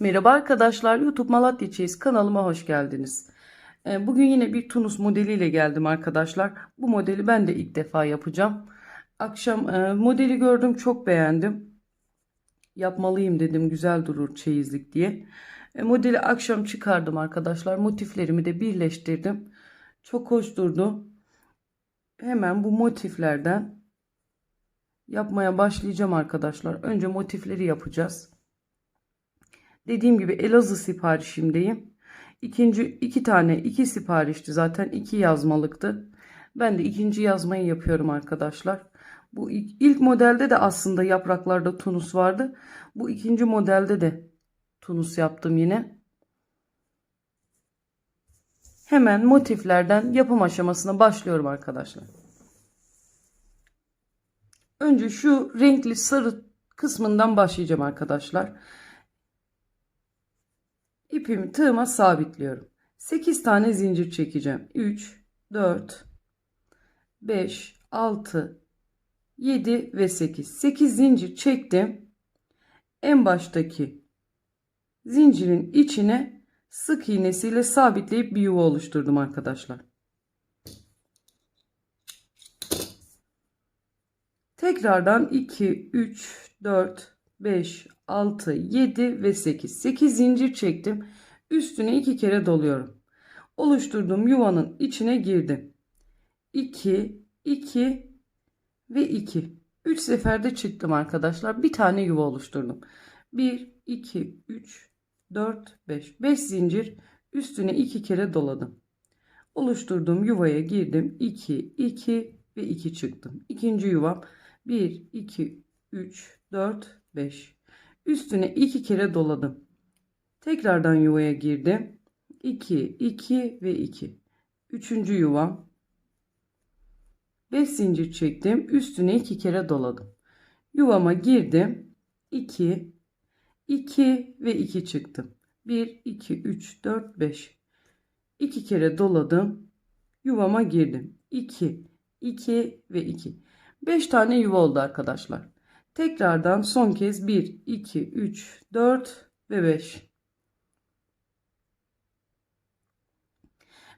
Merhaba arkadaşlar, YouTube Malatya Çeyiz kanalıma hoş geldiniz. Ee, Bugün yine bir Tunus modeliyle geldim arkadaşlar. Bu modeli ben de ilk defa yapacağım. Akşam e, modeli gördüm, çok beğendim. Yapmalıyım dedim, güzel durur çeyizlik diye. E, Modeli akşam çıkardım arkadaşlar. Motiflerimi de birleştirdim. Çok hoş durdu. Hemen bu motiflerden yapmaya başlayacağım arkadaşlar. Önce motifleri yapacağız. Dediğim gibi Elazığ siparişimdeyim. İkinci iki tane iki siparişti zaten iki yazmalıktı. Ben de ikinci yazmayı yapıyorum arkadaşlar. Bu ilk, ilk modelde de aslında yapraklarda tunus vardı. Bu ikinci modelde de tunus yaptım yine. Hemen motiflerden yapım aşamasına başlıyorum arkadaşlar. Önce şu renkli sarı kısmından başlayacağım arkadaşlar. İpimi tığıma sabitliyorum. 8 tane zincir çekeceğim. 3, 4, 5, 6, 7 ve 8. 8 zincir çektim. En baştaki zincirin içine sık iğnesiyle sabitleyip bir yuva oluşturdum arkadaşlar. Tekrardan 2, 3, 4, 5, 6, 7 ve 8. 8 zincir çektim. Üstüne 2 kere doluyorum. Oluşturduğum yuvanın içine girdim. 2, 2 ve 2. 3 seferde çıktım arkadaşlar. Bir tane yuva oluşturdum. 1, 2, 3, 4, 5. 5 zincir üstüne 2 kere doladım. Oluşturduğum yuvaya girdim. 2, 2 ve 2 çıktım. İkinci yuvam 1, 2, 3, 4, 5. Üstüne 2 kere doladım. Tekrardan yuvaya girdim. 2, 2 ve 2. Üçüncü yuvam. 5 zincir çektim. Üstüne 2 kere doladım. Yuvama girdim. 2, 2 ve 2 çıktım. 1, 2, 3, 4, 5. 2 kere doladım. Yuvama girdim. 2, 2 ve 2. 5 tane yuva oldu arkadaşlar. Tekrardan son kez 1, 2, 3, 4 ve 5.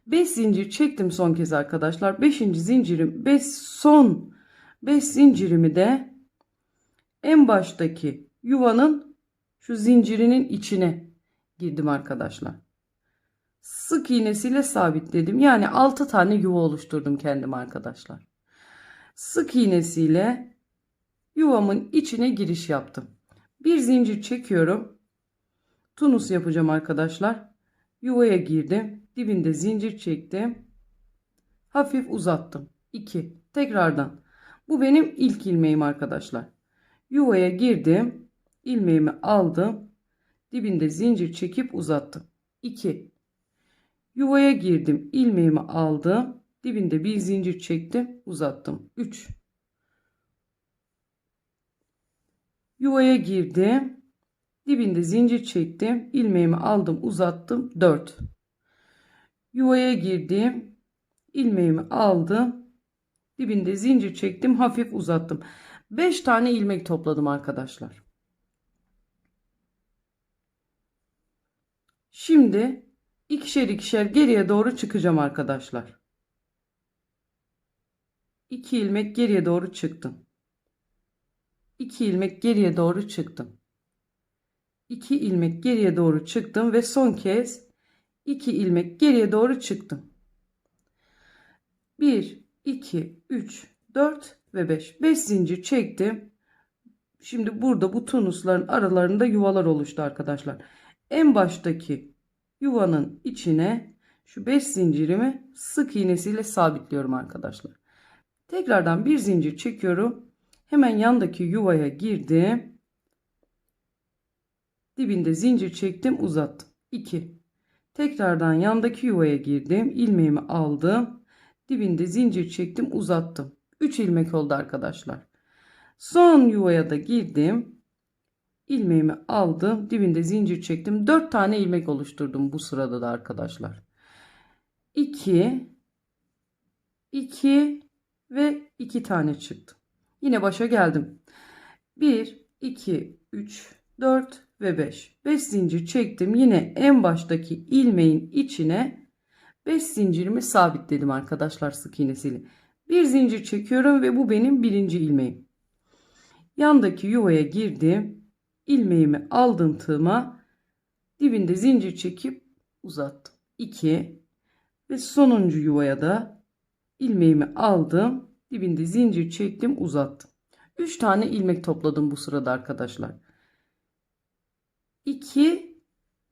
5 zincir çektim son kez arkadaşlar. 5. zincirim 5 son 5 zincirimi de en baştaki yuvanın şu zincirinin içine girdim arkadaşlar. Sık iğnesiyle sabitledim. Yani 6 tane yuva oluşturdum kendim arkadaşlar. Sık iğnesiyle yuvamın içine giriş yaptım. Bir zincir çekiyorum. Tunus yapacağım arkadaşlar. Yuvaya girdim. Dibinde zincir çektim. Hafif uzattım. 2. Tekrardan. Bu benim ilk ilmeğim arkadaşlar. Yuvaya girdim. ilmeğimi aldım. Dibinde zincir çekip uzattım. 2. Yuvaya girdim. ilmeğimi aldım. Dibinde bir zincir çektim. Uzattım. 3. Yuvaya girdim. Dibinde zincir çektim. ilmeğimi aldım, uzattım. 4. Yuvaya girdim. ilmeğimi aldım. Dibinde zincir çektim, hafif uzattım. 5 tane ilmek topladım arkadaşlar. Şimdi ikişer ikişer geriye doğru çıkacağım arkadaşlar. 2 ilmek geriye doğru çıktım. 2 ilmek geriye doğru çıktım. 2 ilmek geriye doğru çıktım ve son kez 2 ilmek geriye doğru çıktım. 1 2 3 4 ve 5 5 zincir çektim. Şimdi burada bu tunusların aralarında yuvalar oluştu arkadaşlar. En baştaki yuvanın içine şu 5 zincirimi sık iğnesiyle sabitliyorum arkadaşlar. Tekrardan bir zincir çekiyorum. Hemen yandaki yuvaya girdim. Dibinde zincir çektim uzattım. 2. Tekrardan yandaki yuvaya girdim. ilmeğimi aldım. Dibinde zincir çektim uzattım. 3 ilmek oldu arkadaşlar. Son yuvaya da girdim. ilmeğimi aldım. Dibinde zincir çektim. 4 tane ilmek oluşturdum bu sırada da arkadaşlar. 2 2 ve 2 tane çıktı. Yine başa geldim. 1 2 3 4 ve 5. 5 zincir çektim. Yine en baştaki ilmeğin içine 5 zincirimi sabitledim arkadaşlar sık iğnesiyle. Bir zincir çekiyorum ve bu benim birinci ilmeğim. Yandaki yuvaya girdim. ilmeğimi aldım tığıma. Dibinde zincir çekip uzattım. 2 ve sonuncu yuvaya da ilmeğimi aldım. Dibinde zincir çektim, uzattım. 3 tane ilmek topladım bu sırada arkadaşlar. 2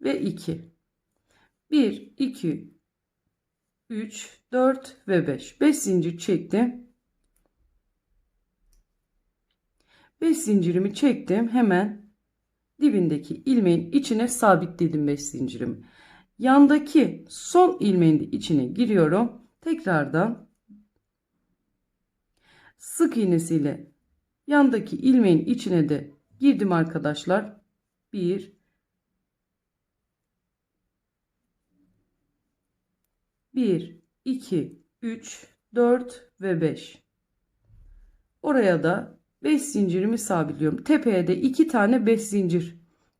ve 2. 1 2 3 4 ve 5. 5 zincir çektim. 5 zincirimi çektim. Hemen dibindeki ilmeğin içine sabitledim 5 zincirimi. Yandaki son ilmeğin içine giriyorum. Tekrardan sık iğnesiyle yandaki ilmeğin içine de girdim arkadaşlar. 1 1 2 3 4 ve 5 oraya da 5 zincirimi sabitliyorum. Tepeye de 2 tane 5 zincir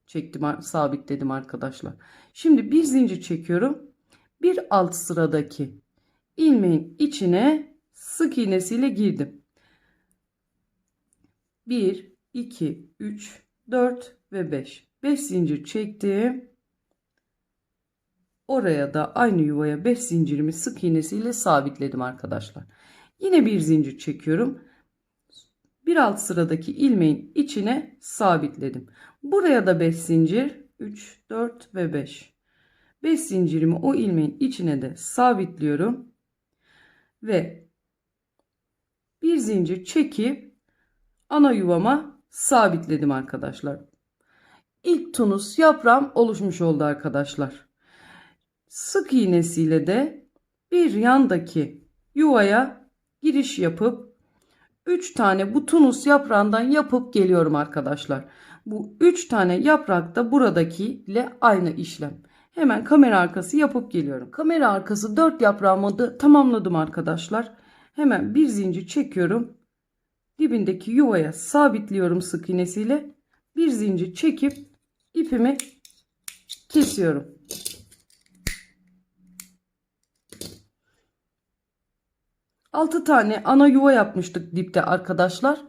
çektim sabitledim arkadaşlar. Şimdi bir zincir çekiyorum. Bir alt sıradaki ilmeğin içine sık iğnesiyle girdim 1 2 3 4 ve 5 5 zincir çektim Oraya da aynı yuvaya 5 zincirimi sık iğnesiyle sabitledim arkadaşlar. Yine bir zincir çekiyorum. Bir alt sıradaki ilmeğin içine sabitledim. Buraya da 5 zincir 3 4 ve 5. 5 zincirimi o ilmeğin içine de sabitliyorum. Ve bir zincir çekip ana yuvama sabitledim arkadaşlar. İlk tunus yaprağım oluşmuş oldu arkadaşlar sık iğnesiyle de bir yandaki yuvaya giriş yapıp 3 tane bu tunus yaprağından yapıp geliyorum arkadaşlar. Bu 3 tane yaprak da buradaki ile aynı işlem. Hemen kamera arkası yapıp geliyorum. Kamera arkası 4 yaprağımı da tamamladım arkadaşlar. Hemen bir zincir çekiyorum. Dibindeki yuvaya sabitliyorum sık iğnesiyle. Bir zincir çekip ipimi kesiyorum. 6 tane ana yuva yapmıştık dipte arkadaşlar.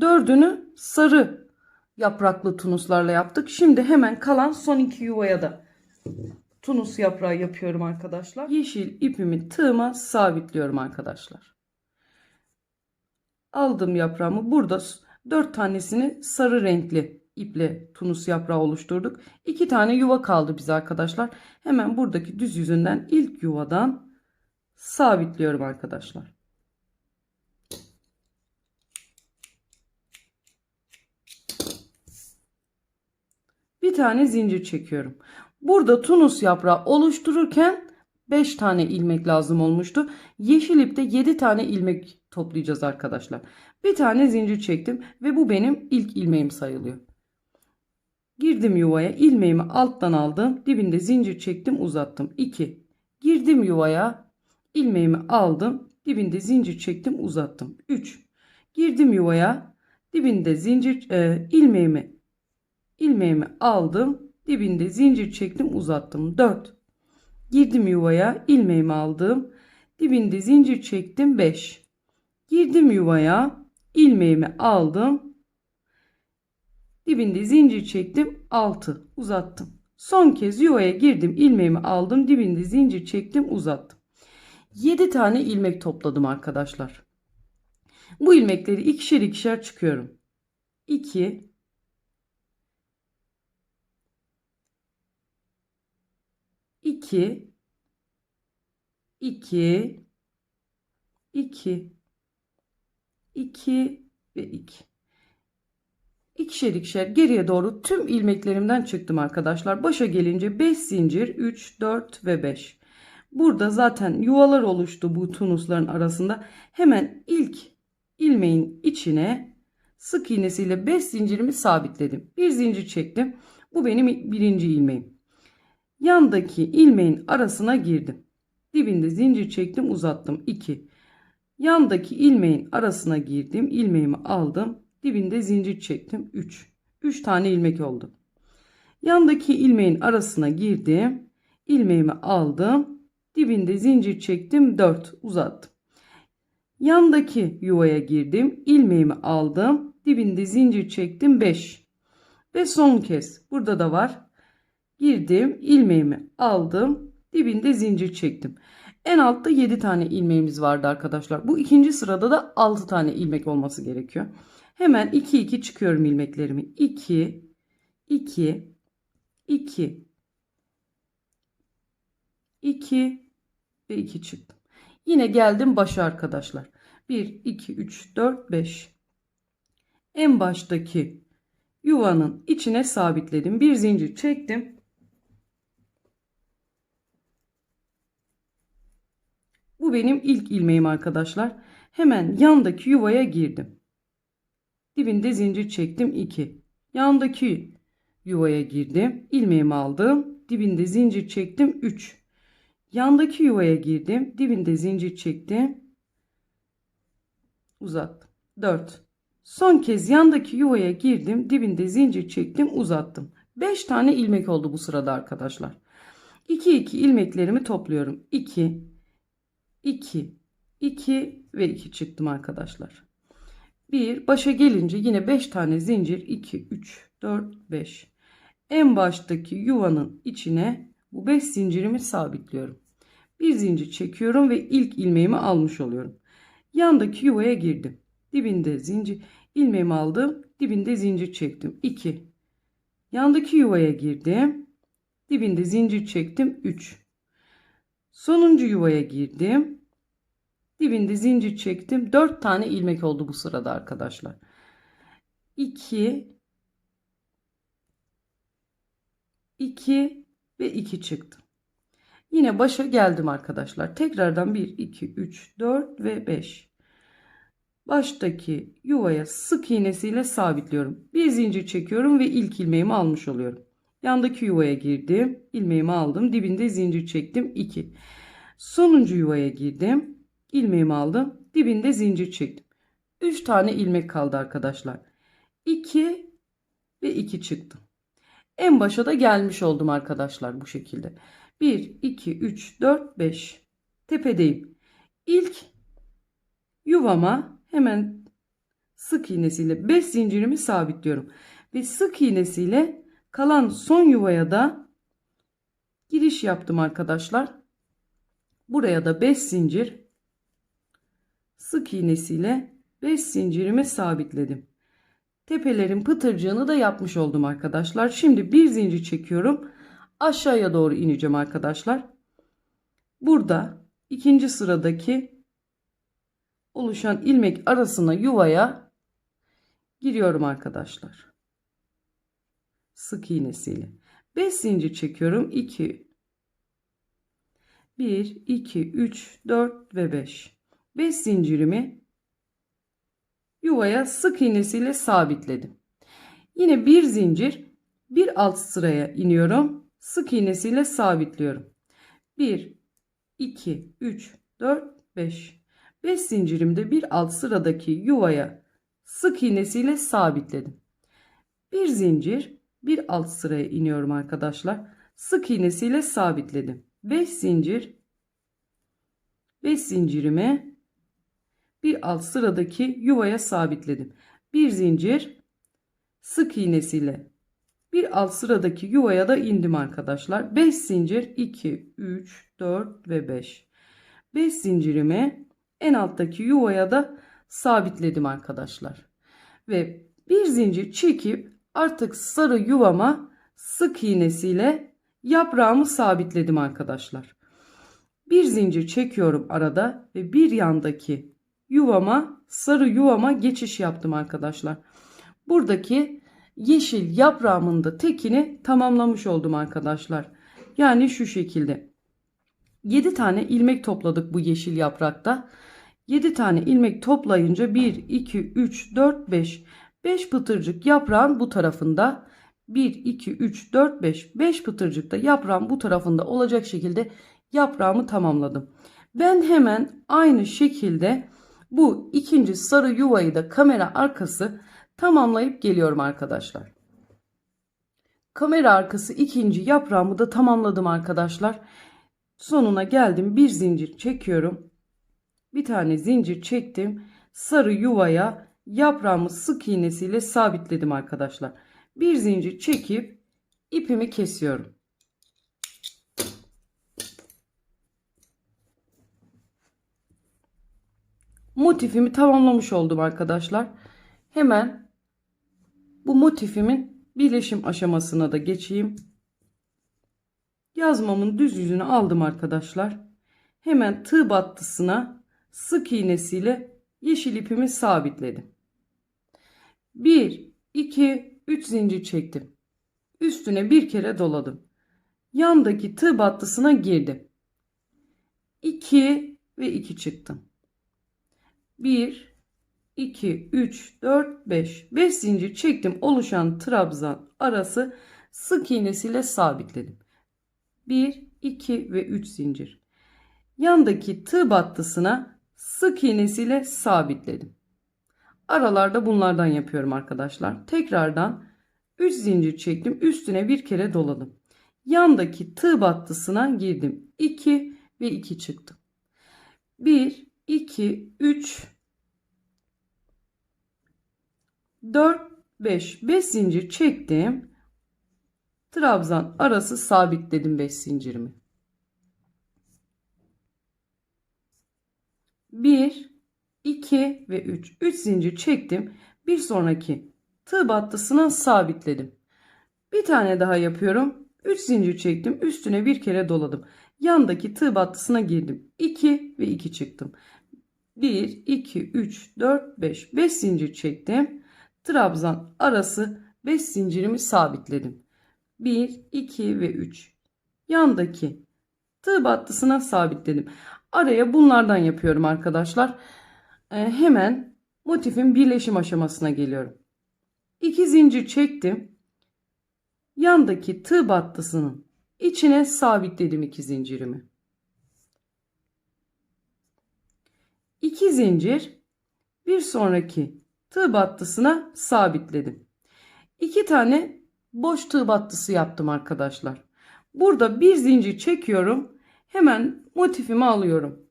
Dördünü sarı yapraklı tunuslarla yaptık. Şimdi hemen kalan son iki yuvaya da tunus yaprağı yapıyorum arkadaşlar. Yeşil ipimi tığıma sabitliyorum arkadaşlar. Aldım yaprağımı. Burada 4 tanesini sarı renkli iple tunus yaprağı oluşturduk. 2 tane yuva kaldı bize arkadaşlar. Hemen buradaki düz yüzünden ilk yuvadan sabitliyorum arkadaşlar. bir tane zincir çekiyorum. Burada tunus yaprağı oluştururken 5 tane ilmek lazım olmuştu. Yeşil ipte 7 tane ilmek toplayacağız arkadaşlar. Bir tane zincir çektim ve bu benim ilk ilmeğim sayılıyor. Girdim yuvaya ilmeğimi alttan aldım. Dibinde zincir çektim uzattım. 2. Girdim yuvaya ilmeğimi aldım. Dibinde zincir çektim uzattım. 3. Girdim yuvaya dibinde zincir e, ilmeğimi ilmeğimi aldım. Dibinde zincir çektim uzattım. 4. Girdim yuvaya ilmeğimi aldım. Dibinde zincir çektim 5. Girdim yuvaya ilmeğimi aldım. Dibinde zincir çektim 6. Uzattım. Son kez yuvaya girdim ilmeğimi aldım. Dibinde zincir çektim uzattım. 7 tane ilmek topladım arkadaşlar. Bu ilmekleri ikişer ikişer çıkıyorum. 2 2 2 2 2 ve 2 İkişer ikişer geriye doğru tüm ilmeklerimden çıktım arkadaşlar. Başa gelince 5 zincir 3 4 ve 5. Burada zaten yuvalar oluştu bu tunusların arasında. Hemen ilk ilmeğin içine sık iğnesiyle 5 zincirimi sabitledim. Bir zincir çektim. Bu benim birinci ilmeğim. Yandaki ilmeğin arasına girdim. Dibinde zincir çektim uzattım 2. Yandaki ilmeğin arasına girdim. ilmeğimi aldım. Dibinde zincir çektim 3. 3 tane ilmek oldu. Yandaki ilmeğin arasına girdim. ilmeğimi aldım. Dibinde zincir çektim 4 uzattım. Yandaki yuvaya girdim. ilmeğimi aldım. Dibinde zincir çektim 5. Ve son kez burada da var. Girdim, ilmeğimi aldım. Dibinde zincir çektim. En altta 7 tane ilmeğimiz vardı arkadaşlar. Bu ikinci sırada da 6 tane ilmek olması gerekiyor. Hemen 2 2 çıkıyorum ilmeklerimi. 2 2 2 2 ve 2 çıktım. Yine geldim başa arkadaşlar. 1 2 3 4 5 en baştaki yuvanın içine sabitledim. Bir zincir çektim. Bu benim ilk ilmeğim arkadaşlar. Hemen yandaki yuvaya girdim. Dibinde zincir çektim 2. Yandaki yuvaya girdim. ilmeğimi aldım. Dibinde zincir çektim 3. Yandaki yuvaya girdim. Dibinde zincir çektim. Uzattım. 4. Son kez yandaki yuvaya girdim. Dibinde zincir çektim. Uzattım. 5 tane ilmek oldu bu sırada arkadaşlar. 2 2 ilmeklerimi topluyorum. 2 2 2 ve 2 çıktım arkadaşlar. 1 başa gelince yine 5 tane zincir 2 3 4 5. En baştaki yuvanın içine bu 5 zincirimi sabitliyorum. Bir zincir çekiyorum ve ilk ilmeğimi almış oluyorum. Yandaki yuvaya girdim. Dibinde zincir ilmeğimi aldım. Dibinde zincir çektim. 2. Yandaki yuvaya girdim. Dibinde zincir çektim. 3. Sonuncu yuvaya girdim. Dibinde zincir çektim. 4 tane ilmek oldu bu sırada arkadaşlar. 2 2 ve 2 çıktı. Yine başa geldim arkadaşlar. Tekrardan 1 2 3 4 ve 5 baştaki yuvaya sık iğnesiyle sabitliyorum. Bir zincir çekiyorum ve ilk ilmeğimi almış oluyorum. Yandaki yuvaya girdim. ilmeğimi aldım. Dibinde zincir çektim. 2. Sonuncu yuvaya girdim. ilmeğimi aldım. Dibinde zincir çektim. 3 tane ilmek kaldı arkadaşlar. 2 ve 2 çıktım. En başa da gelmiş oldum arkadaşlar bu şekilde. 1, 2, 3, 4, 5. Tepedeyim. İlk yuvama hemen sık iğnesiyle 5 zincirimi sabitliyorum. Ve sık iğnesiyle kalan son yuvaya da giriş yaptım arkadaşlar. Buraya da 5 zincir sık iğnesiyle 5 zincirimi sabitledim. Tepelerin pıtırcığını da yapmış oldum arkadaşlar. Şimdi bir zincir çekiyorum. Aşağıya doğru ineceğim arkadaşlar. Burada ikinci sıradaki oluşan ilmek arasına yuvaya giriyorum arkadaşlar. Sık iğnesiyle. 5 zincir çekiyorum. 2 1 2 3 4 ve 5. 5 zincirimi yuvaya sık iğnesiyle sabitledim. Yine bir zincir bir alt sıraya iniyorum. Sık iğnesiyle sabitliyorum. 1 2 3 4 5 5 zincirimde bir alt sıradaki yuvaya sık iğnesiyle sabitledim. Bir zincir bir alt sıraya iniyorum arkadaşlar. Sık iğnesiyle sabitledim. 5 zincir 5 zincirimi bir alt sıradaki yuvaya sabitledim. Bir zincir sık iğnesiyle bir alt sıradaki yuvaya da indim arkadaşlar. 5 zincir 2 3 4 ve 5. 5 zincirimi en alttaki yuvaya da sabitledim arkadaşlar. Ve bir zincir çekip artık sarı yuvama sık iğnesiyle yaprağımı sabitledim arkadaşlar. Bir zincir çekiyorum arada ve bir yandaki yuvama sarı yuvama geçiş yaptım arkadaşlar. Buradaki yeşil yaprağımın da tekini tamamlamış oldum arkadaşlar. Yani şu şekilde. 7 tane ilmek topladık bu yeşil yaprakta. 7 tane ilmek toplayınca 1, 2, 3, 4, 5. 5 pıtırcık yaprağın bu tarafında 1, 2, 3, 4, 5. 5 pıtırcık da yaprağın bu tarafında olacak şekilde yaprağımı tamamladım. Ben hemen aynı şekilde bu ikinci sarı yuvayı da kamera arkası tamamlayıp geliyorum arkadaşlar. Kamera arkası ikinci yaprağımı da tamamladım arkadaşlar. Sonuna geldim. Bir zincir çekiyorum. Bir tane zincir çektim. Sarı yuvaya yaprağımı sık iğnesiyle sabitledim arkadaşlar. Bir zincir çekip ipimi kesiyorum. Motifimi tamamlamış oldum arkadaşlar. Hemen bu motifimin birleşim aşamasına da geçeyim. Yazmamın düz yüzünü aldım arkadaşlar. Hemen tığ battısına sık iğnesiyle yeşil ipimi sabitledim. 1, 2, 3 zincir çektim. Üstüne bir kere doladım. Yandaki tığ battısına girdim. 2 ve 2 çıktım. 1, 2, 3, 4, 5. 5 zincir çektim. Oluşan trabzan arası sık iğnesiyle sabitledim. 1, 2 ve 3 zincir. Yandaki tığ battısına sık iğnesiyle sabitledim. Aralarda bunlardan yapıyorum arkadaşlar. Tekrardan 3 zincir çektim. Üstüne bir kere doladım. Yandaki tığ battısına girdim. 2 ve 2 çıktım. 1, 2, 3, 4, 5. 5 zincir çektim. Trabzan arası sabitledim 5 zincirimi. 1, 2 ve 3. 3 zincir çektim. Bir sonraki tığ battısına sabitledim. Bir tane daha yapıyorum. 3 zincir çektim. Üstüne bir kere doladım. Yandaki tığ battısına girdim. 2 ve 2 çıktım. 1, 2, 3, 4, 5. 5 zincir çektim. Trabzan arası 5 zincirimi sabitledim. 1, 2 ve 3. Yandaki tığ battısına sabitledim. Araya bunlardan yapıyorum arkadaşlar. Ee, hemen motifin birleşim aşamasına geliyorum. 2 zincir çektim. Yandaki tığ battısının içine sabitledim 2 zincirimi. 2 zincir bir sonraki tığ battısına sabitledim. 2 tane boş tığ battısı yaptım arkadaşlar. Burada bir zincir çekiyorum. Hemen motifimi alıyorum.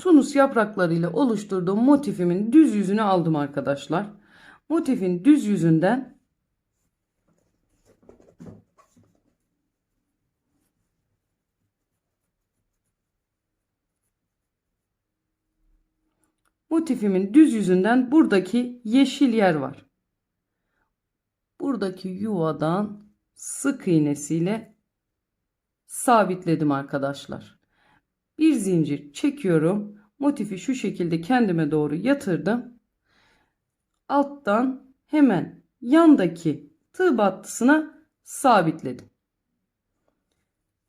Tunus yapraklarıyla oluşturduğum motifimin düz yüzünü aldım arkadaşlar. Motifin düz yüzünden motifimin düz yüzünden buradaki yeşil yer var. Buradaki yuvadan sık iğnesiyle sabitledim arkadaşlar. Bir zincir çekiyorum. Motifi şu şekilde kendime doğru yatırdım. Alttan hemen yandaki tığ battısına sabitledim.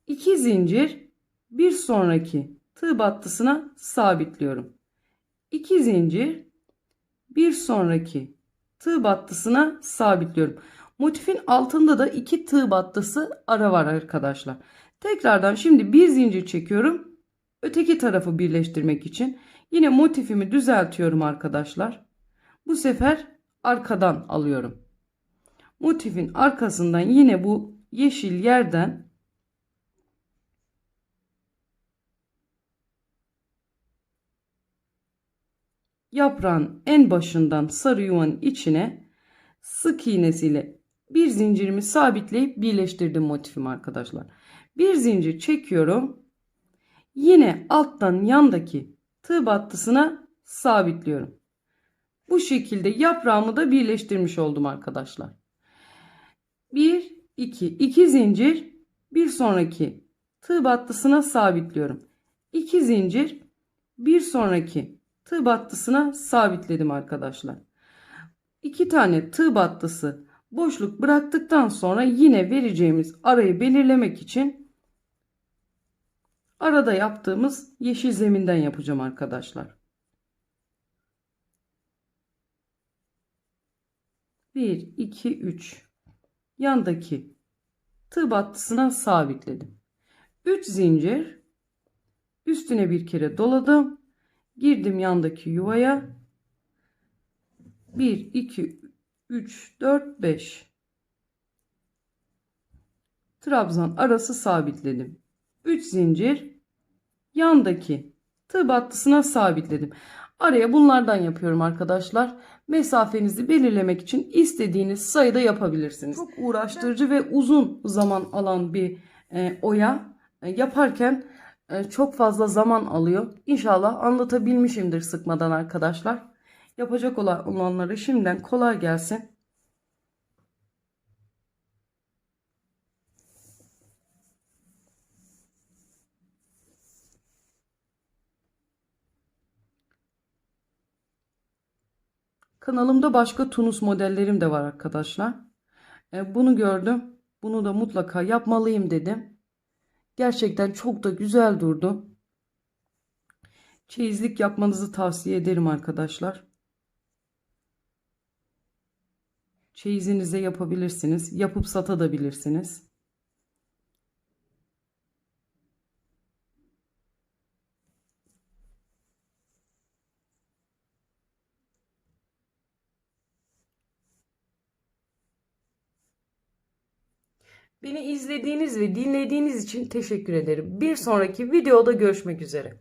2 zincir bir sonraki tığ battısına sabitliyorum. 2 zincir bir sonraki tığ battısına sabitliyorum. Motifin altında da iki tığ battısı ara var arkadaşlar. Tekrardan şimdi bir zincir çekiyorum. Öteki tarafı birleştirmek için yine motifimi düzeltiyorum arkadaşlar. Bu sefer arkadan alıyorum. Motifin arkasından yine bu yeşil yerden yaprağın en başından sarı yuvanın içine sık iğnesiyle bir zincirimi sabitleyip birleştirdim motifimi arkadaşlar. Bir zincir çekiyorum. Yine alttan yandaki tığ battısına sabitliyorum. Bu şekilde yaprağımı da birleştirmiş oldum arkadaşlar. 1 2 2 zincir bir sonraki tığ battısına sabitliyorum. 2 zincir bir sonraki tığ battısına sabitledim arkadaşlar. 2 tane tığ battısı boşluk bıraktıktan sonra yine vereceğimiz arayı belirlemek için arada yaptığımız yeşil zeminden yapacağım arkadaşlar. 1 2 3 yandaki tığ battısına sabitledim. 3 zincir üstüne bir kere doladım. Girdim yandaki yuvaya. 1 2 3, 4, 5. Trabzan arası sabitledim. 3 zincir yandaki tığ battısına sabitledim. Araya bunlardan yapıyorum arkadaşlar. Mesafenizi belirlemek için istediğiniz sayıda yapabilirsiniz. Çok uğraştırıcı ve uzun zaman alan bir e, oya E, yaparken e, çok fazla zaman alıyor. İnşallah anlatabilmişimdir sıkmadan arkadaşlar. Yapacak olan olanlara şimdiden kolay gelsin. Kanalımda başka tunus modellerim de var arkadaşlar. E, bunu gördüm. Bunu da mutlaka yapmalıyım dedim. Gerçekten çok da güzel durdu. Çeyizlik yapmanızı tavsiye ederim arkadaşlar. Çeyizinize yapabilirsiniz. Yapıp satabilirsiniz. Beni izlediğiniz ve dinlediğiniz için teşekkür ederim. Bir sonraki videoda görüşmek üzere.